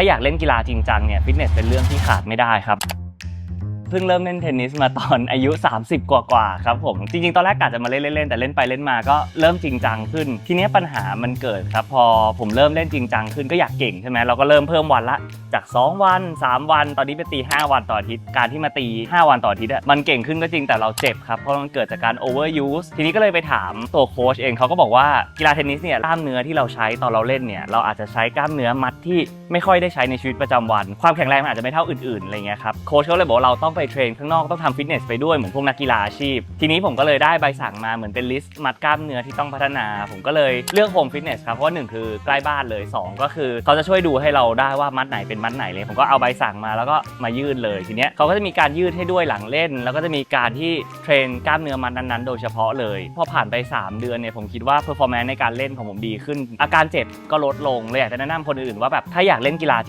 ้าอยากเล่นกีฬาจริงจังเนี่ยฟิตเนสเป็นเรื่องที่ขาดไม่ได้ครับ เพิ่งเริ่มเล่นเทนนิสมาตอนอายุ 30กว่ากว่าๆครับผมจริงๆ ตอนแรกกะจะมาเล่นเล่นๆแต่เล่นไปเล่นมาก็เริ่มจริงจังขึ้น ทีนี้ปัญหามันเกิดครับพอผมเริ่มเล่นจริงจังขึ้นก็อยากเก่งใช่ไหมเราก็เริ่มเพิ่มวันละจาก 2 วัน 3 วัน ตอนนี้ไปตี 5 วันต่ออาทิตย์การที่มาตี 5 วันต่ออาทิตย์อะมันเก่งขึ้นก็จริงแต่เราเจ็บครับเพราะมันเกิดจากการ overuse ทีนี้ก็เลยไปถามตัวโค้ชเองเขาก็บอกว่ากีฬาเทนนิสเนี่ยกล้ามเนื้อที่เราใช้ตอนเราเล่นเนี่ยเราอาจจะใช้กล้ามเนื้อมัดที่ไม่ค่อยได้ใช้ในชีวิตประจำวัน ความแข็งแรงมันอาจจะไม่เท่าอื่นๆอะไรเงี้ยครับโค้ชเขาเลยบอกเราต้องไปเทรนข้างนอกต้องทำฟิตเนสไปด้วยเหมือนพวกนักกีฬาอาชีพ ทีนี้ผมก็เลยได้ใบสั่งมาเหมือนเป็นลิสต์มัดกล้ามเนื้อที่ต้องพัฒนา ผมก็เลยเลือกโฮมฟิตเนสครับเพราะว่าหนึ่งคือใกล้บ้านเลยสองก็คือเขาจะช่วยดูให้เราได้ว่ามัดไหนเป็นมัดไหนเลย ผมก็เอาใบสั่งมาแล้วก็มายืดเลยทีเนี้ยเขาก็จะมีการยืดให้ด้วยหลังเล่น แล้วก็จะมีการที่เทรนกล้ามเนื้อมัดนั้นๆ โดยเฉพาะเลยพอผ่านไป 3 เดือนเนี่ยผมคิดว่าเพอร์ฟอร์แมนซ์ในการเล่นของผมดีขึ้น อาการเจ็บก็ลดลงเลยอยากจะแนะนำคนอื่นว่าแบบถ้าอยากเล่นกีฬา